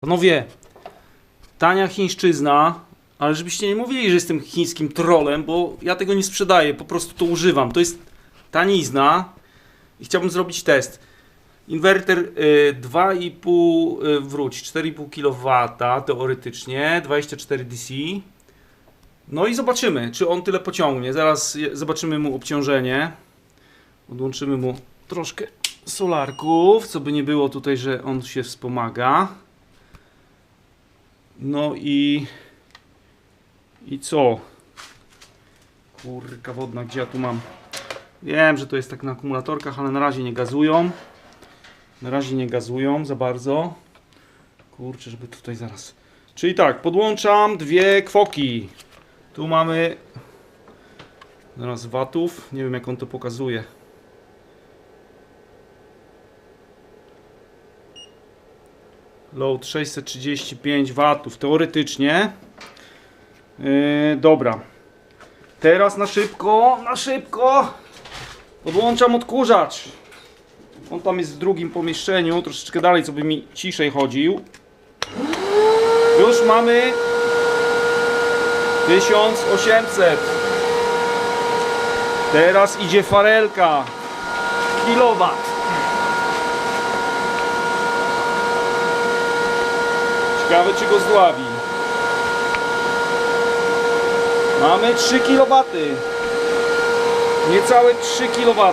Panowie, tania chińszczyzna, ale żebyście nie mówili, że jestem chińskim trolem, bo ja tego nie sprzedaję, po prostu to używam. To jest tanizna i chciałbym zrobić test. Inwerter y, 2,5 y, wróć, 4,5 kW teoretycznie, 24 DC. No i zobaczymy, czy on tyle pociągnie. Zaraz zobaczymy mu obciążenie. Odłączymy mu troszkę solarków, co by nie było tutaj, że on się wspomaga. No i... I co? Kurka wodna, gdzie ja tu mam? Wiem, że to jest tak na akumulatorkach, ale na razie nie gazują. Na razie nie gazują za bardzo. Kurczę, żeby tutaj zaraz... Czyli tak, podłączam dwie kwoki. Tu mamy... Zaraz watów. Nie wiem jak on to pokazuje. Load 635 watów teoretycznie. Yy, dobra. Teraz na szybko, na szybko. Podłączam odkurzacz. On tam jest w drugim pomieszczeniu, troszeczkę dalej, co by mi ciszej chodził. Już mamy 1800. Teraz idzie farelka. Kilowat. Ciekawe czy go zdławi. Mamy 3 kW. Niecałe 3 kW.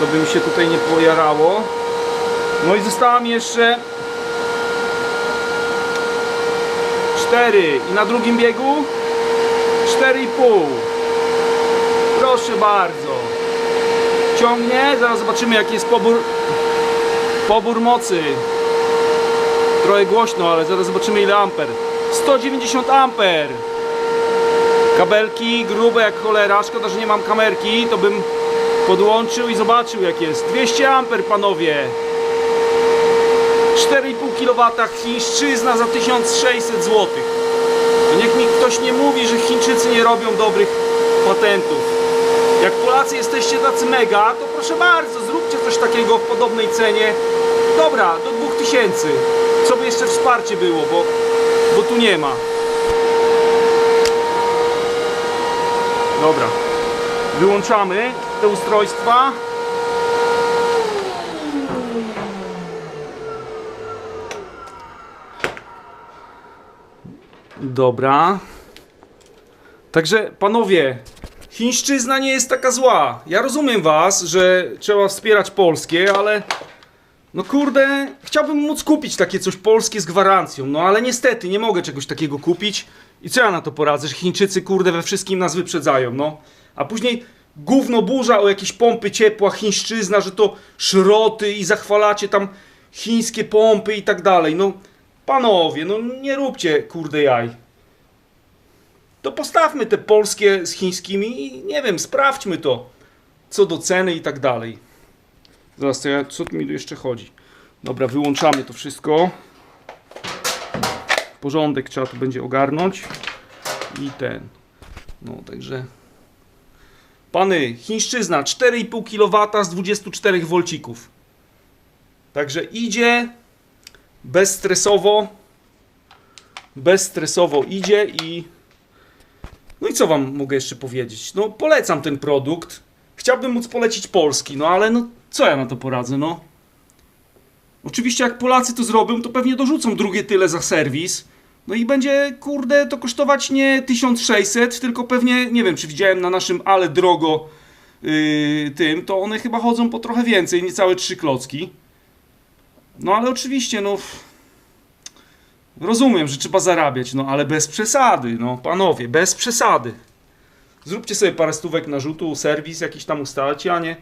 Co by mi się tutaj nie pojarało. No i została mi jeszcze 4 i na drugim biegu 4,5. Proszę bardzo. Ciągnie, zaraz zobaczymy jaki jest pobór pobór mocy. Trochę głośno, ale zaraz zobaczymy ile amper. 190 amper. Kabelki grube jak cholera. Szkoda, że nie mam kamerki, to bym podłączył i zobaczył jak jest. 200 amper panowie. 4,5 kW chińszczyzna za 1600 zł. Niech mi ktoś nie mówi, że Chińczycy nie robią dobrych patentów. Jak Polacy jesteście tacy mega, to proszę bardzo, zróbcie coś takiego w podobnej cenie. Dobra, do 2000. Co by jeszcze wsparcie było, bo, bo tu nie ma. Dobra. Wyłączamy te ustrojstwa. Dobra. Także panowie, chińszczyzna nie jest taka zła. Ja rozumiem was, że trzeba wspierać polskie, ale no kurde, chciałbym móc kupić takie coś polskie z gwarancją, no ale niestety nie mogę czegoś takiego kupić. I co ja na to poradzę, że Chińczycy kurde we wszystkim nas wyprzedzają, no. A później gówno burza o jakieś pompy ciepła, chińszczyzna, że to szroty i zachwalacie tam chińskie pompy i tak dalej. No panowie, no nie róbcie kurde jaj. To postawmy te polskie z chińskimi i nie wiem, sprawdźmy to. Co do ceny i tak dalej. Zaraz, to ja, co mi tu jeszcze chodzi? Dobra, wyłączamy to wszystko. Porządek trzeba tu będzie ogarnąć. I ten. No, także... Pany, chińszczyzna 4,5 kW z 24 V. Także idzie bezstresowo. Bezstresowo idzie i... No i co wam mogę jeszcze powiedzieć? No polecam ten produkt. Chciałbym móc polecić polski, no ale no co ja na to poradzę, no? Oczywiście jak Polacy to zrobią, to pewnie dorzucą drugie tyle za serwis. No i będzie, kurde, to kosztować nie 1600, tylko pewnie, nie wiem, czy widziałem na naszym ale drogo yy, tym, to one chyba chodzą po trochę więcej, niecałe trzy klocki. No ale oczywiście, no... Rozumiem, że trzeba zarabiać, no ale bez przesady, no panowie, bez przesady. Zróbcie sobie parę stówek narzutu, serwis jakiś tam ustalcie, a nie,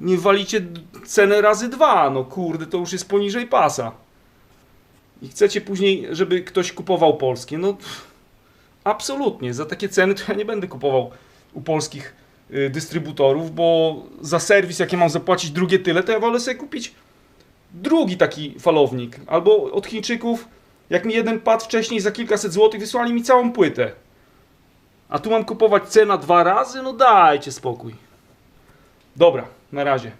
nie walicie cenę razy dwa, no kurde, to już jest poniżej pasa. I chcecie później, żeby ktoś kupował polskie, no absolutnie, za takie ceny to ja nie będę kupował u polskich y, dystrybutorów, bo za serwis, jakie mam zapłacić drugie tyle, to ja wolę sobie kupić drugi taki falownik. Albo od Chińczyków, jak mi jeden padł wcześniej za kilkaset złotych, wysłali mi całą płytę. A tu mam kupować cena dwa razy? No dajcie spokój. Dobra, na razie.